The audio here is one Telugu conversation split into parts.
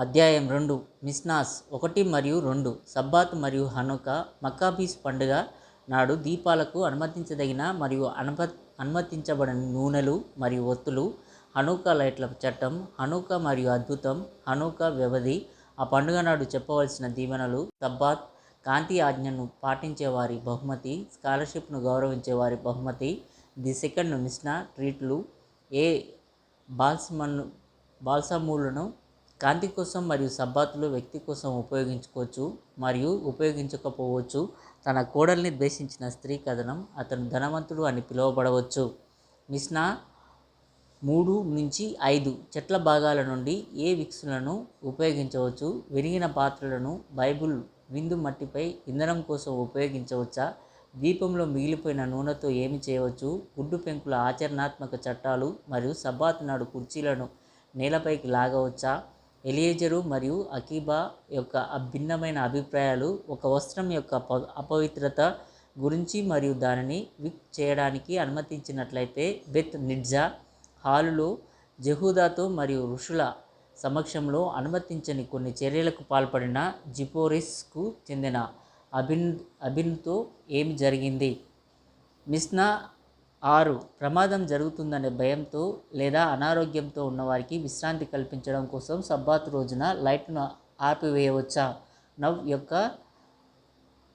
అధ్యాయం రెండు మిస్నాస్ ఒకటి మరియు రెండు సబ్బాత్ మరియు హనుక మక్కాబీస్ పండుగ నాడు దీపాలకు అనుమతించదగిన మరియు అనుమ అనుమతించబడని నూనెలు మరియు ఒత్తులు హనుక లైట్ల చట్టం హనుక మరియు అద్భుతం హనుక వ్యవధి ఆ పండుగ నాడు చెప్పవలసిన దీవెనలు సబ్బాత్ కాంతి ఆజ్ఞను పాటించే వారి బహుమతి స్కాలర్షిప్ను గౌరవించే వారి బహుమతి ది సెకండ్ మిస్నా ట్రీట్లు ఏ బాల్సమన్ బాల్సమూలను కాంతి కోసం మరియు సబ్బాతులు వ్యక్తి కోసం ఉపయోగించుకోవచ్చు మరియు ఉపయోగించకపోవచ్చు. తన కోడల్ని ద్వేషించిన స్త్రీ కథనం అతను ధనవంతుడు అని పిలువబడవచ్చు. మిస్నా మూడు నుంచి ఐదు చెట్ల భాగాల నుండి ఏ విక్సులను ఉపయోగించవచ్చు? విరిగిన పాత్రలను బైబుల్ విందు మట్టిపై ఇంధనం కోసం ఉపయోగించవచ్చా? దీపంలో మిగిలిపోయిన నూనెతో ఏమి చేయవచ్చు? గుడ్డు పెంకుల ఆచరణాత్మక చట్టాలు మరియు సబ్బాత్ నాడు కుర్చీలను నేలపైకి లాగవచ్చా? ఎలియేజరు మరియు అకీబా యొక్క భిన్నమైన అభిప్రాయాలు ఒక వస్త్రం యొక్క అపవిత్రత గురించి మరియు దానిని విక్ చేయడానికి అనుమతించినట్లయితే బెత్ నిడ్జా హాలులో జహూదాతో మరియు ఋషుల సమక్షంలో అనుమతించని కొన్ని చర్యలకు పాల్పడిన జిపోరిస్కు చెందిన అభిన్ అబిన్తో ఏమి జరిగింది? మిస్నా ఆరు ప్రమాదం జరుగుతుందనే భయంతో లేదా అనారోగ్యంతో ఉన్నవారికి విశ్రాంతి కల్పించడం కోసం సబ్బాత్ రోజున లైట్ను ఆపివేయవచ్చా? నవ్ యొక్క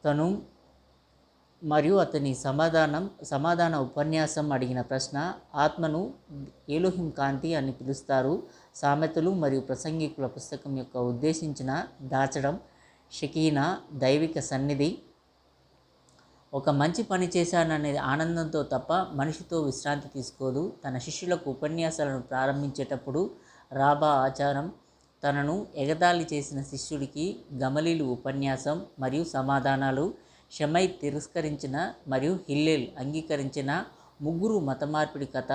తను మరియు అతని సమాధానం సమాధాన ఉపన్యాసం అడిగిన ప్రశ్న ఆత్మను ఏలోహిం కాంతి అని పిలుస్తారు. సామెతలు మరియు ప్రసంగికుల పుస్తకం యొక్క ఉద్దేశించిన దాచడం షకీనా దైవిక సన్నిధి ఒక మంచి పని చేశాననే ఆనందంతో తప్ప మనిషితో విశ్రాంతి తీసుకోదు. తన శిష్యులకు ఉపన్యాసాలను ప్రారంభించేటప్పుడు రాబా ఆచారం తనను ఎగతాళి చేసిన శిష్యుడికి గమలీలు ఉపన్యాసం మరియు సమాధానాలు షమై తిరస్కరించిన మరియు హిల్లెల్ అంగీకరించిన ముగ్గురు మతమార్పిడి కథ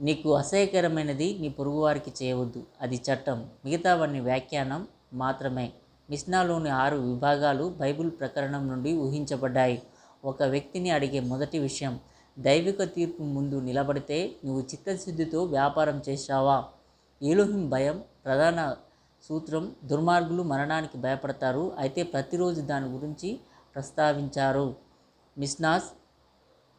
నీకు అసహ్యకరమైనది నీ పొరుగువారికి చేయవద్దు. అది చట్టం. మిగతావన్నీ వ్యాఖ్యానం మాత్రమే. మిస్నాలోని ఆరు విభాగాలు బైబిల్ ప్రకరణం నుండి ఊహించబడ్డాయి. ఒక వ్యక్తిని అడిగే మొదటి విషయం దైవిక తీర్పు ముందు నిలబడితే నువ్వు చిత్తశుద్ధితో వ్యాపారం చేశావా? ఏలోహిం భయం ప్రధాన సూత్రం దుర్మార్గులు మరణానికి భయపడతారు అయితే ప్రతిరోజు దాని గురించి ప్రస్తావించారు. మిస్నాస్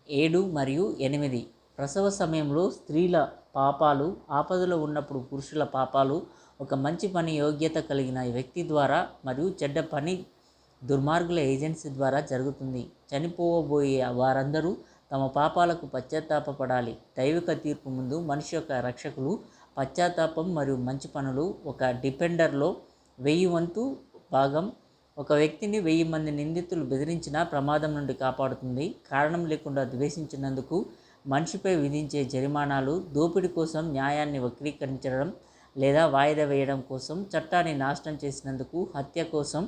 ఏడు మరియు ఎనిమిది. ప్రసవ సమయంలో స్త్రీల పాపాలు ఆపదలో ఉన్నప్పుడు పురుషుల పాపాలు ఒక మంచి పని యోగ్యత కలిగిన వ్యక్తి ద్వారా మరియు చెడ్డ పని దుర్మార్గుల ఏజెన్సీ ద్వారా జరుగుతుంది. చనిపోబోయే వారందరూ తమ పాపాలకు పశ్చాత్తాపడాలి దైవిక తీర్పు ముందు మనిషి యొక్క రక్షకులు పశ్చాత్తాపం మరియు మంచి పనులు ఒక డిపెండర్లో వెయ్యి వంతు భాగం. ఒక వ్యక్తిని వెయ్యి మంది నిందితులు బెదిరించిన ప్రమాదం నుండి కాపాడుతుంది. కారణం లేకుండా ద్వేషించినందుకు మనిషిపై విధించే జరిమానాలు దోపిడీ కోసం న్యాయాన్ని వక్రీకరించడం లేదా వాయిదా వేయడం కోసం చట్టాన్ని నాశనం చేసినందుకు హత్య కోసం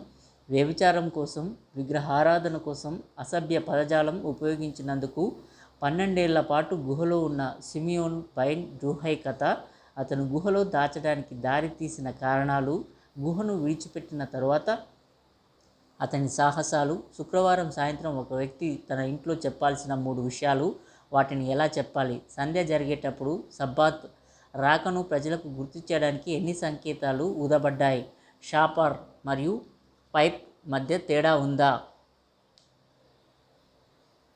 వ్యభిచారం కోసం విగ్రహారాధన కోసం అసభ్య పదజాలం ఉపయోగించినందుకు పన్నెండేళ్ళ పాటు గుహలో ఉన్న సిమియోన్ పైన్ జూహై కథ అతను గుహలో దాచడానికి దారి తీసిన కారణాలు గుహను విడిచిపెట్టిన తరువాత అతని సాహసాలు శుక్రవారం సాయంత్రం ఒక వ్యక్తి తన ఇంట్లో చెప్పాల్సిన మూడు విషయాలు వాటిని ఎలా చెప్పాలి సంధ్య జరిగేటప్పుడు సబ్బాత్ రాకను ప్రజలకు గుర్తు చేయడానికి ఎన్ని సంకేతాలు ఊదబడ్డాయి? షాపర్ మరియు పైప్ మధ్య తేడా ఉందా?